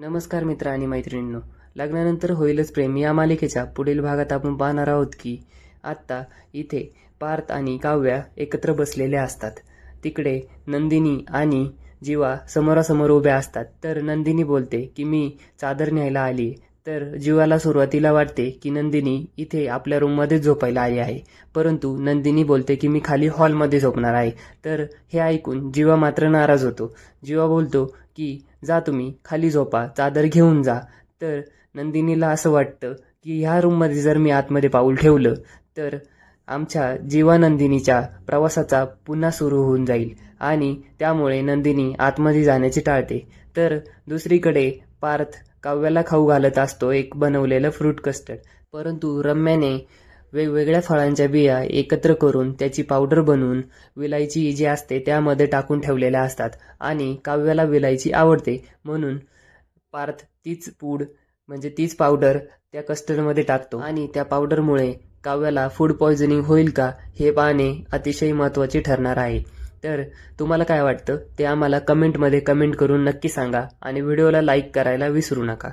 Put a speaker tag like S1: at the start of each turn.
S1: नमस्कार मित्र आणि मैत्रिणींनो. लग्नानंतर होईलच प्रेम. या मालिकेच्या पुढील भागात आपण पाहणार आहोत की आत्ता इथे पार्थ आणि काव्या एकत्र बसलेल्या असतात. तिकडे नंदिनी आणि जीवा समोरासमोर उभ्या असतात. तर नंदिनी बोलते की मी चादर न्यायला आली तर जीवाला सुरुवातीला वाटते की नंदिनी इथे आपल्या रूममध्येच झोपायला आली आहे. परंतु नंदिनी बोलते की मी खाली हॉलमध्ये झोपणार आहे. तर हे ऐकून जीवा मात्र नाराज होतो. जीवा बोलतो की जा तुम्ही खाली झोपा चादर घेऊन जा. तर नंदिनीला असं वाटतं की ह्या रूममध्ये जर मी आतमध्ये पाऊल ठेवलं तर आमच्या जीवा नंदिनीच्या प्रवासाचा पुन्हा सुरू होऊन जाईल आणि त्यामुळे नंदिनी आतमध्ये जाण्याचे टाळते. तर दुसरीकडे पार्थ काव्याला खाऊ घालत असतो एक बनवलेलं फ्रूट कस्टर्ड परंतु रम्याने वेगवेगळ्या फळांच्या बिया एकत्र करून त्याची पावडर बनवून विलायची जी असते त्यामध्ये टाकून ठेवलेल्या असतात आणि काव्याला विलायची आवडते. म्हणून पार्थ तीच पूड म्हणजे तीच पावडर त्या कस्टर्डमध्ये टाकतो. आणि त्या पावडरमुळे काव्याला फूड पॉयझनिंग होईल का हे पाहणे अतिशय महत्त्वाचे ठरणार आहे. तर तुम्हाला काय वाटतं? ते आम्हाला कमेंटमध्ये कमेंट करून नक्की सांगा आणि व्हिडिओला लाईक करायला विसरू नका.